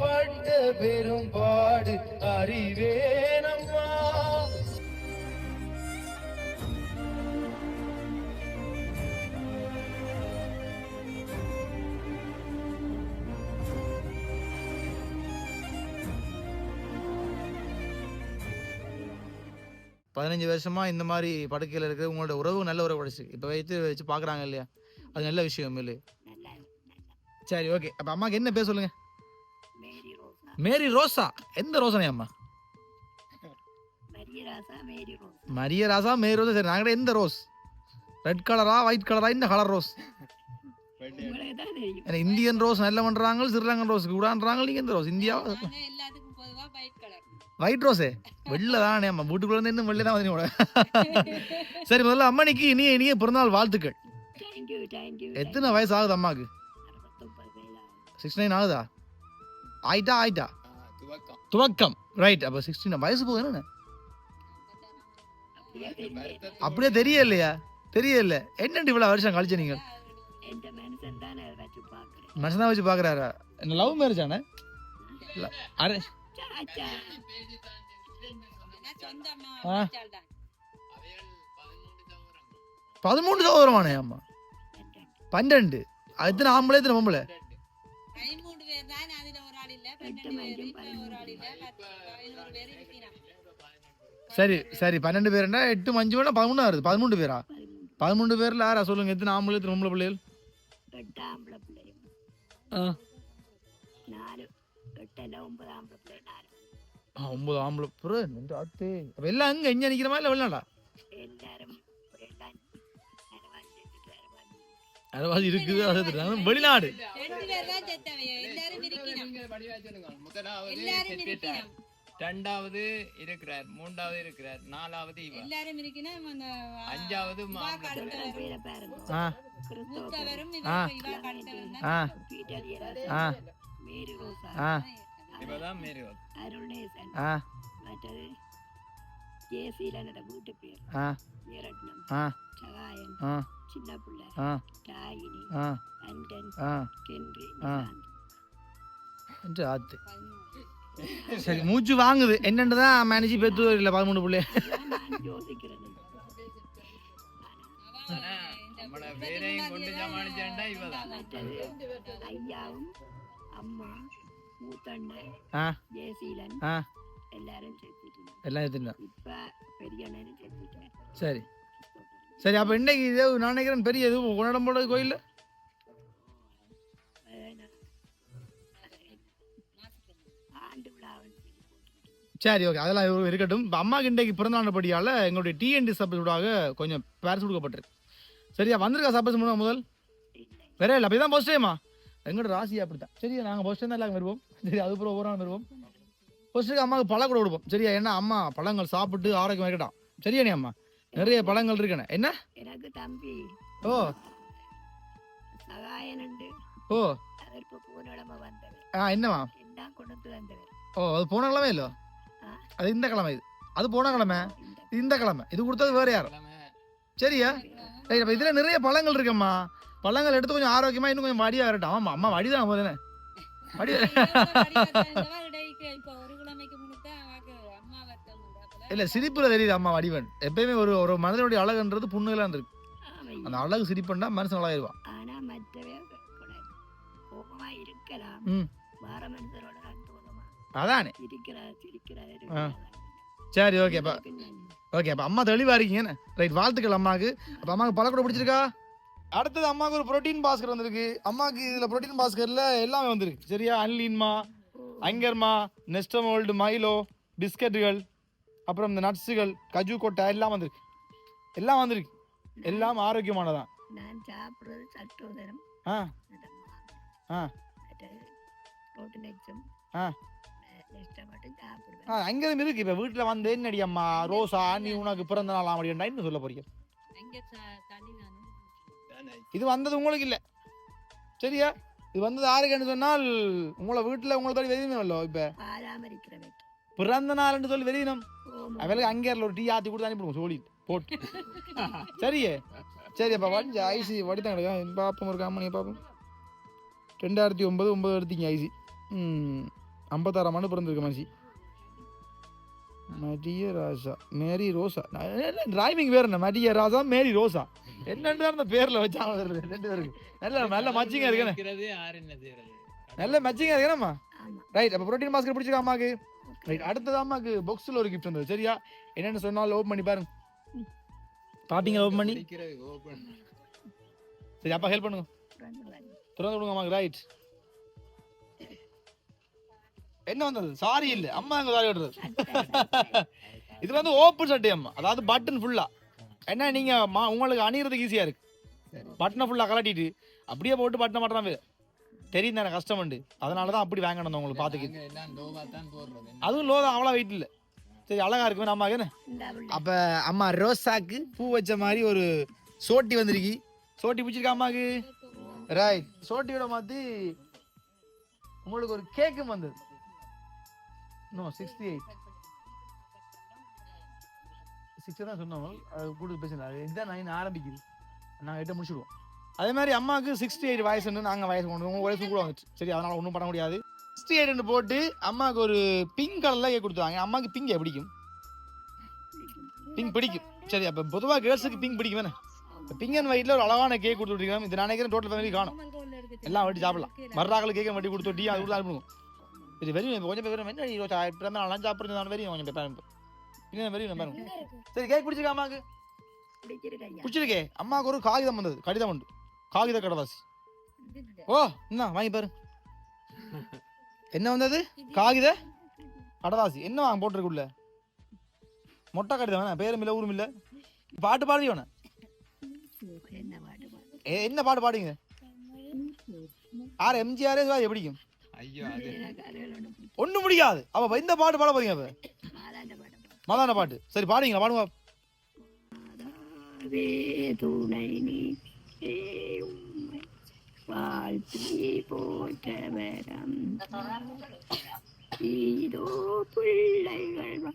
பட்ட பெரும்பாடு அறிவேனம்மா. பதினஞ்சு வருஷமா இந்த மாதிரி படுக்கையில் இருக்கிற உங்களோட உறவு நல்ல உறவு கிடைச்சு இப்போ வைத்து வச்சு பார்க்குறாங்க இல்லையா? அது நல்ல விஷயம் இல்லை சரி ஓகே அப்போ அம்மாக்கு என்ன பேர் சொல்லுங்க? மேரி ரோசா. எந்த ரோசனே அம்மா? மரியராசா மேரி ரோசா. மரிய ராசா மேரி ரோசா. சரி நாங்கள் எந்த ரோஸ்? ரெட் கலரா ஒயிட் கலரா இந்த கலர் ரோஸ்? இந்தியன் ரோஸ் நல்ல பண்ணுறாங்க ஸ்ரீலங்கன் ரோஸ் கூடான்றாங்க நீங்கள் எந்த rose? India white colour white ரோஸே வெள்ளை தானே அம்மா. வீட்டுக்குள்ள இருந்து இன்னும் வெள்ளை தான் வந்து சரி முதல்ல அம்மனிக்கு இனிய இனிய பிறந்தநாள் வாழ்த்துக்கள். எத்தனை வயசு ஆகுது வயதாகும் சிக்ஸ்டி நைன் ஆகுதா? ஆயிட்டா ஆயிட்டா? துவக்கம். ரைட் அப்போ சிக்ஸ்டீன் வயசு போகுது என்ன அப்படியே தெரியலையா? தெரியல. என்னண்டு இவ்வளோ வருஷம் கழிச்சு நீங்கள் மனுஷன் தான் வச்சு பார்க்குறாரா என்ன லவ் மேரேஜ் ஆனே? அரே. வச்சால் தான் பதிமூணு சகோதரமானே அம்மா பன்னெண்டு எத்தனை ஆம்பளை எத்தனை பொம்பளை? சரி சரி பன்னெண்டு பேருன்னா எட்டு அஞ்சு வேணா பதிமூணு வருது. பதிமூணு பேரா? பதிமூணு பேர்ல யாரா சொல்லுங்க? எத்தனை ஆம்பளை எத்தனை பொம்பளை பிள்ளைகள்? ஒன்பது ஆம்பளை நின்று ஆத்து. அப்ப எல்லாம் அங்க இங்க நிக்கிறமா இல்ல வெளிநாடா? அதாவது இருக்குது. வெளிநாடு. ரெண்டாவது இருக்கிறார். மூன்றாவது இருக்கிறார். நாலாவது இவர் எல்லாரும் இருக்கணும். அந்த அஞ்சாவது மூத்தவரும் மேரி இவதான் மேரிவல் அருணேசன். ஆ. மற்றது ஜேசிலனோட வீட்டு பேர். ஆ. வீரட்னம் ஆ. சகாயன். ஆ. சின்ன பிள்ளை. ஆ. ராகினி ஆ. அண்டன் ஆ. கென்றி. என்று ஆத்து. சரி மூச்சு வாங்குது. என்னன்னு தான் மேனேஜ் பெத்து இல்லை பதிமூணு பிள்ளை. ஐயாவும் அம்மா மூத்தண்ணன் ஆ. ஜேசீலன் ஆ. எல்லாரும் செத்துட்டாங்க எல்லாம் இப்ப பெரிய செத்துட்டார் சரி. சரி அப்போ இன்னைக்கு இதே நான் நினைக்கிறேன் பெரிய இது கொண்டாடம் போட கோயில் சரி ஓகே அதெல்லாம் இரு- இருக்கட்டும். இப்போ அம்மாக்கு இன்றைக்கு பிறந்தநாள் எங்களுடைய டிஎன்டி சப்போர்ட்டாக கொஞ்சம் பேரஸ் கொடுக்கப்பட்டிருக்கு. சரியா? வந்திருக்கா சப்போஸ் முன்ன முதல்? வேற இல்லை அப்போ இதான் ஃபர்ஸ்ட் டைமா எங்களோட ராசி அப்படித்தான். சரியா? நாங்கள் ஃபர்ஸ்ட் டைம் தான் எல்லாரும் வருவோம். சரி அதுக்கப்புறம் ஒவ்வொரு நாள் வருவோம். ஃபர்ஸ்ட்டுக்கு அம்மாவுக்கு பழம் கூட கொடுப்போம். சரியா? என்ன அம்மா பழங்கள் சாப்பிட்டு ஆரோக்கியம் இருக்கட்டும். சரியா நீ அம்மா? நிறைய பழங்கள் இருக்கணும் என்ன? எனக்கு தம்பி. ஓ. ஓ. வந்தவர். ஆ என்னம்மா? எல்லாம் கொண்டு வந்தவர் ஓ அது போன இல்லோ. அது இந்த கிழமை இது. அது போன கிழமை. இந்த கிழமை. இது கொடுத்தது வேற யாரும் எல்லாமே சரியா? ரைட் அப்போ இதில் நிறைய பழங்கள் இருக்கும்மா. பழங்கள் எடுத்து கொஞ்சம் ஆரோக்கியமா இன்னும் கொஞ்சம் வடியா வரட்டும். ஆமா அம்மா வடி தான் போதுனே வடி. இல்ல சிரிப்புல தெரியுது அம்மா வடிவன். எப்பயுமே ஒரு ஒரு மனிதனுடைய அழகுன்றது புண்ணுலாம் இருக்கு. அந்த அழகு சிரிப்புண்டா மனுஷன் அழகாயிருவான் ஆனா மற்றவே கூட கோபமா இருக்கலாம். ம். வார மனுஷரோட அதானே சிரிக்கிறார். சரி ஓகே அப்ப பின்னாடி. ஓகே அப்ப அம்மா தெளிவா இருக்கீங்க ரைட் வாழ்த்துக்கள் அம்மாக்கு அப்ப அம்மாக்கு பழம் கூட பிடிச்சிருக்கா அடுத்தது அம்மாக்கு ஒரு புரோட்டீன் பாஸ்கர் வந்திருக்கு அம்மாக்கு இதுல புரோட்டீன் பாஸ்கர்ல எல்லாமே வந்திருக்கு சரியா அன்லீன்மா அங்கர்மா நெஸ்டமோல்டு மைலோ பிஸ்கட்டுகள் அப்புறம் இந்த நட்ஸுகள் கஜு கொட்டை எல்லாம் வந்திருக்கு எல்லாம் வந்திருக்கு எல்லாம் ஆரோக்கியமானதான் நான் சாப்பிடுறது ஆ ஆ. ஆ. ஆ அங்கேயும் இருக்கு. இப்போ வீட்டில் வந்து என்னடி அம்மா? ரோசா நீ உனக்கு பிறந்த நாள் ஆமடியா என்ன சொல்ல போறீங்க அங்க. இது வந்தது உங்களுக்கு இல்லை. சரியா? இது வந்தது யாருக்குன்னு சொன்னால் உங்களை வீட்டில் உங்களை தோடி வெறியணும்ல இப்போ. பாராமரிக்கிறவைக்கு. பிறந்த நாள்னு சொல்லி ஓமம். அவளுக்கு அங்கே ஒரு டீ ஆற்றி கொடுத்து அனுப்பிடுவோம் சொல்லி போட்டு. சரியே. சரி அப்போ வடிஞ்ச ஐசி வடித்தாங்க பாப்போம் ஒரு காமனியை பார்ப்போம் ரெண்டாயிரத்தி ஒன்பது ஒன்பது எடுத்தீங்க ஐசி. ம். ஐம்பத்தாறாம் ஆண்டு பிறந்திருக்கு மனுஷி. மடிய ராசா மேரி ரோசா. டிரைவிங் வேறு என்ன? மடிய ராசா மேரி ரோசா. என்னன்னு அந்த பேரில் வச்சாங்க ரெண்டு பேருக்கு நல்ல நல்ல மச்சிங்க செய்யறது நல்ல மச்சிங்க இருக்கேனம்மா ஆமா. ரைட் அப்போ ப்ரோட்டீன் மாஸ்க் பிடிச்சிருக்கா அம்மாக்கு? ரைட் அடுத்தது அம்மாக்கு பாக்ஸில் ஒரு கிஃப்ட் வந்தது. சரியா? என்னென்னு சொன்னாலும் ஓப்பன் பண்ணி பாருங்க. பாப்பீங்க ஓப்பன் பண்ணி. சரி அப்பா ஹெல்ப் பண்ணுங்க. திறந்து விடுங்க அம்மாக்கு ரைட் என்ன வந்தது? சாரி இல்ல. அம்மா எங்க சாரி விடுறது? இது வந்து ஓப்பன் சட்டை அம்மா. அதாவது பட்டன் ஃபுல்லா என்ன நீங்க உங்களுக்கு அணியறதுக்கு ஈஸியா இருக்கு. பட்டனை ஃபுல்லா கலட்டிட்டு அப்படியே போட்டு பட்டனை மாட்டலாம் தெரியும் தானே கஷ்டம் உண்டு. அதனால தான் அப்படி வாங்கணும் போடுறது. என்ன? அதுவும் லோ தான் அவ்வளோ வெயிட் இல்லை. சரி அழகா இருக்குமே நம்ம என்ன? அப்போ அம்மா ரோசாக்கு பூ வச்ச மாதிரி ஒரு சோட்டி வந்திருக்கு. சோட்டி பிடிச்சிருக்கா அம்மாக்கு? ரைட் சோட்டியோட மாற்றி உங்களுக்கு ஒரு கேக்கும் வந்தது. நோ சிக்ஸ்டி எயிட் சிக்ஸ்டி தான் சொன்னோம். அது கூட பேசல அது இதுதான் நைன் ஆரம்பிக்குது. நாங்கள் எட்ட முடிச்சுடுவோம் அதே மாதிரி அம்மாவுக்கு சிக்ஸ்டி எயிட் வயசுன்னு நாங்கள் வயசு கொண்டு உங்கள் வயசு கூட வந்துச்சு. சரி அதனால் ஒன்றும் பண்ண முடியாது. சிக்ஸ்டி எயிட்னு போட்டு அம்மாவுக்கு ஒரு பிங்க் கலரில் கேக் கொடுத்தாங்க அம்மாவுக்கு பிங்க் பிடிக்கும்? பிங்க் பிடிக்கும். சரி அப்போ பொதுவாக கேர்ள்ஸுக்கு பிங்க் பிடிக்கும் வேணே பிங்க் அண்ட் ஒயிட்ல ஒரு அழகான கேக் கொடுத்து விட்டுருக்கோம் இது நினைக்கிறேன் டோட்டல் ஃபேமிலி காணும். எல்லாம் வெட்டி சாப்பிடலாம். மறுநாள் கேக்க வெட்டி கொடுத்து டீ அது கூட சாப்பிடுவோம் வெறும் இப்போ கொஞ்சம் பேர் என்ன இருபத்தி ஆயிரம் பிறந்த நாளாம் சாப்பிட்றது வெறியும் கொஞ்சம் பேர் இன்னும் வெறியும் பாருங்க. சரி கேக் பிடிச்சிருக்கா அம்மாவுக்கு பிடிச்சிருக்கே அம்மாவுக்கு ஒரு காகிதம் வந்தது. கடிதம் உண்டு. காகித கடவாசி. ஓ என்ன வாங்கி பாரு. என்ன வந்தது? காகித? கடதாசி என்ன வாங்க போட்டிருக்குள்ள? மொட்டை கடிதம் வேணா பேரும் இல்லை ஊரும் இல்லை. பாட்டு பாடுறீ வேணா என்ன பாட்டு பாடு? ஏ, என்ன பாட்டு பாடுங்க ஆர் எம்ஜிஆரே சிவாஜி எப்படிக்கும் ஐயோ. ஒண்ணும் முடியாது அப்ப இந்த பாட்டு பாட போறீங்க அப்ப? மாதாண்ட பாட்டு பாடு. மதான பாட்டு. சரி பாடுங்க. துணை உம்மை வாழ்த்தி போற்ற வரம் இதோ பிள்ளைகள்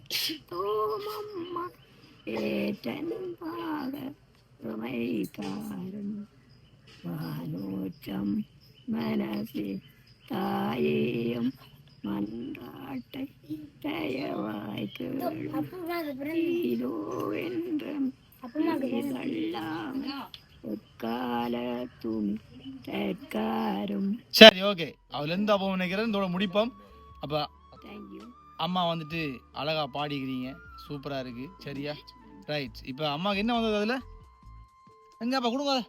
தோமம்மா ஏற்றன் பாக உமைக்காரன். வானோற்றம் மனசே தாயேயும் மன்றாட்டை தயவாய் உட்கால துணி தற்காரும் சரி ஓகே அதுல இருந்து அப்போ நினைக்கிறேன் இதோட முடிப்போம் அப்ப தேங்க்யூ அம்மா வந்துட்டு அழகா பாடிக்கிறீங்க சூப்பரா இருக்கு சரியா ரைட் இப்போ அம்மாவுக்கு என்ன வந்தது அதுல எங்க அப்பா கொடுங்க அதை.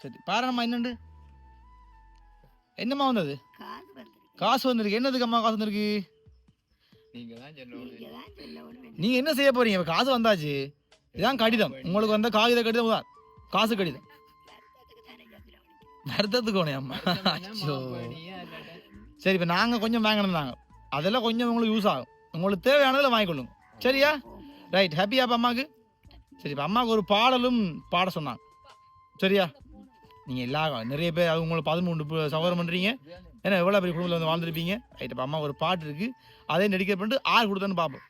சரி பாருங்கம்மா என்னண்டு? என்னம்மா வந்தது? காசு வந்திருக்கு. என்னதுக்கு அம்மா காசு வந்திருக்கு? நீங்க தான் சொல்லணும் நீங்க தான் சொல்ல ஒன்று நீங்க என்ன செய்ய போறீங்க? இப்ப காசு வந்தாச்சு. இதான் கடிதம். உங்களுக்கு வந்த காகித கடிதம் தான். காசு கடிதம். வருத்தத்துக்கு அம்மா. சரி இப்போ நாங்கள் கொஞ்சம் வாங்கணும் தாங்க அதெல்லாம் கொஞ்சம் உங்களுக்கு யூஸ் ஆகும். உங்களுக்கு தேவையானதில் வாங்கிக்கொள்ளுங்க சரியா? ரைட் ஹாப்பியா அப்போ அம்மாவுக்கு சரி இப்போ அம்மாவுக்கு ஒரு பாடலும் பாட சொன்னாங்க. சரியா? நீங்கள் எல்லா நிறைய பேர் அது உங்களுக்கு பதிமூணு சகோதரம் பண்ணுறீங்க ஏன்னா எவ்வளோ பெரிய குடும்பத்தில் வந்து வாழ்ந்துருப்பீங்க? ரைட் இப்போ அம்மா ஒரு பாட்டு இருக்குது அதையும் டெடிகேட் பண்ணிட்டு ஆறு கொடுத்தேன்னு பார்ப்போம்.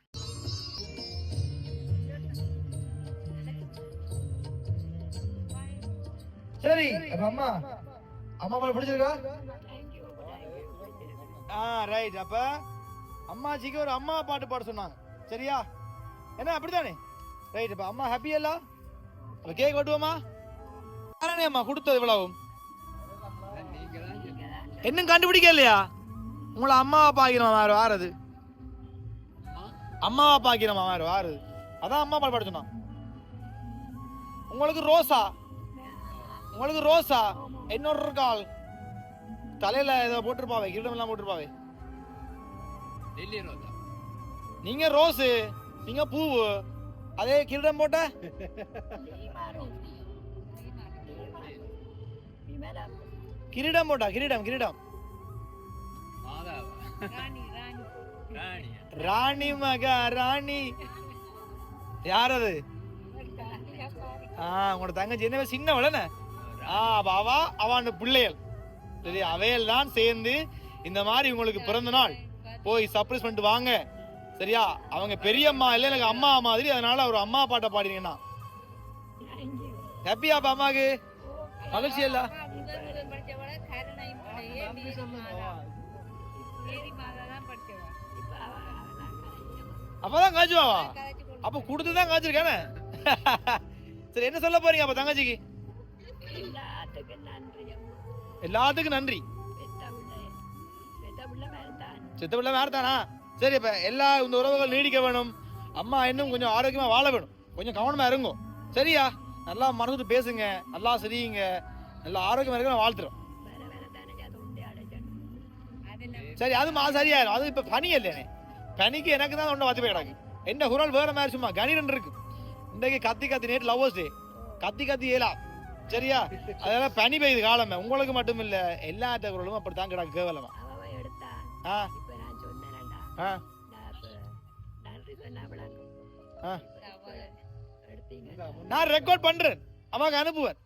சரி அப்போ அம்மா அம்மா பாட்டு பிடிச்சிருக்கா? ஆ ரைட் அப்ப அம்மாச்சிக்கு ஒரு அம்மா பாட்டு பாட சொன்னாங்க. சரியா? என்ன அப்படித்தானே? ரைட் அப்ப அம்மா ஹாப்பி எல்லாம்? அப்ப கேக் வெட்டுவோமா? அம்மா கொடுத்தது சொல்லணும் இன்னும் கண்டுபிடிக்க இல்லையா? உங்களை அம்மாவா பாக்கிறோம் வேற வாரது. அம்மாவா பாக்கிறோமா வேற வாரது. அதான் அம்மா பாட சொன்னான். உங்களுக்கு ரோசா? உங்களுக்கு ரோசா? இன்னொரு இருக்காள் தலையில ஏதோ போட்டிருப்பாவே கிரீடம் எல்லாம் போட்டிருப்பாவே நீங்க ரோஸு நீங்க பூவு அதே கிரீடம் போட்ட? கிரீடம் போட்டா கிரீடம் கிரீடம். ராணி ராணி. ராணியா ராணி மகா ராணி. யார் அது? ஆ உங்களோட தங்கச்சி. என்ன சின்னவளன ஆ அப்ப அவ அவன் பிள்ளைகள். சரி அவையல் தான் சேர்ந்து இந்த மாதிரி உங்களுக்கு பிறந்த நாள். போய் சர்ப்ரைஸ் பண்ணிட்டு வாங்க. சரியா? அவங்க பெரியம்மா இல்லை எனக்கு அம்மா மாதிரி அதனால ஒரு அம்மா பாட்டை பாடினீங்கன்னா. ஹாப்பியா அப்பா அம்மாக்கு மகிழ்ச்சி இல்ல? தான் அப்பதான் காய்ச்சுவாவா? அப்ப கொடுத்து தான் காய்ச்சிருக்கானே. சரி என்ன சொல்ல போறீங்க அப்ப தங்கச்சிக்கு? எல்லாத்துக்கும் நன்றி. சித்த பிள்ளை வேறு தானா? சரி இப்ப எல்லா இந்த உறவுகள் நீடிக்க வேணும். அம்மா இன்னும் கொஞ்சம் ஆரோக்கியமா வாழ வேணும். கொஞ்சம் கவனமா இருங்கோ. சரியா? நல்லா மனசுட்டு பேசுங்க. நல்லா சிரியுங்க. நல்லா ஆரோக்கியமா இருக்க நான் வாழ்த்துறோம் தானே சரி அது மா சரியாயிரும். அது இப்ப பனி இல்லையே. பனிக்கு எனக்கு தான் ஒன்று வத்தி போய் கிடக்கு. என்ன குரல் வேற மாதிரி சும்மா கணிரன் இருக்கு. இன்றைக்கு கத்தி கத்தி நேற்று லவ்வர்ஸ் டே கத்தி கத்தி ஏலா. சரியா? அதெல்லாம் பனி பெய்யுது காலமே. உங்களுக்கு மட்டும் இல்ல எல்லா குரலும் அப்படித்தான் கிடக்கு கேவலமா. ஆ? ஆ? ஆ? நான் ரெக்கார்ட் பண்றேன். அம்மாக்கு அனுப்புவேன்.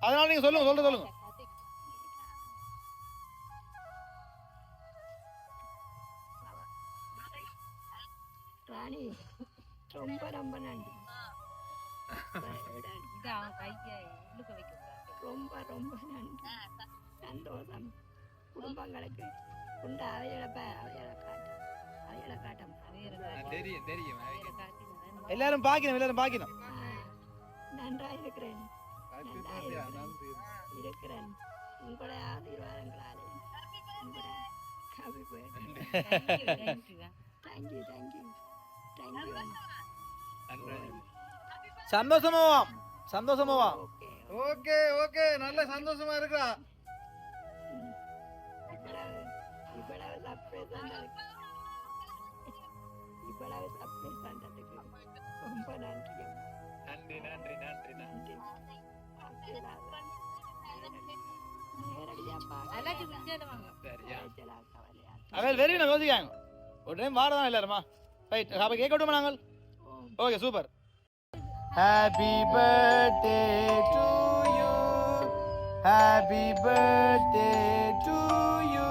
அதனால நீங்க சொல்லுங்க சொல்ல சொல்லுங்க. ராணி ரொம்ப ரொம்ப நன்றி. ரொம்ப ரொம்ப நன்றி. சந்தோஷம். குடும்பங்களுக்கு உண்டு அவைகளை ப- அவைகளை காட்டு. அவைகளை காட்டம். தெரியும் தெரியும். எல்லாரும் பாக்கணும் எல்லாரும் பாக்கணும் நன்றா இருக்கிறேன் இருக்கிறேன். இருக்கிறேன். உங்களுடைய ஆசீர்வாதங்களாலே. சந்தோஷமாவாம். சந்தோஷமாவாம். Okay okay. நல்ல சந்தோஷமா இருக்கா இவ்வளவு சர்ப்ரைஸ் இவ்வளவு சர்ப்ரைஸ் ரொம்ப நன்றி நன்றி நன்றி நன்றி. நன்றி அவள் வெறி நான் யோசிக்காங்க ஒரு டைம் வாரதான் எல்லாருமா. ரைட் அப்ப கேட்க விட்டுமா நாங்கள்? Okay super happy birthday to you happy birthday to you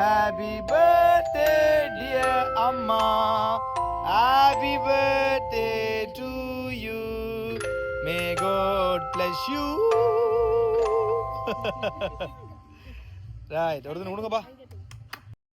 happy birthday dear அம்மா happy birthday to you may God bless you right ஒருத்தன் கொடுங்கப்பா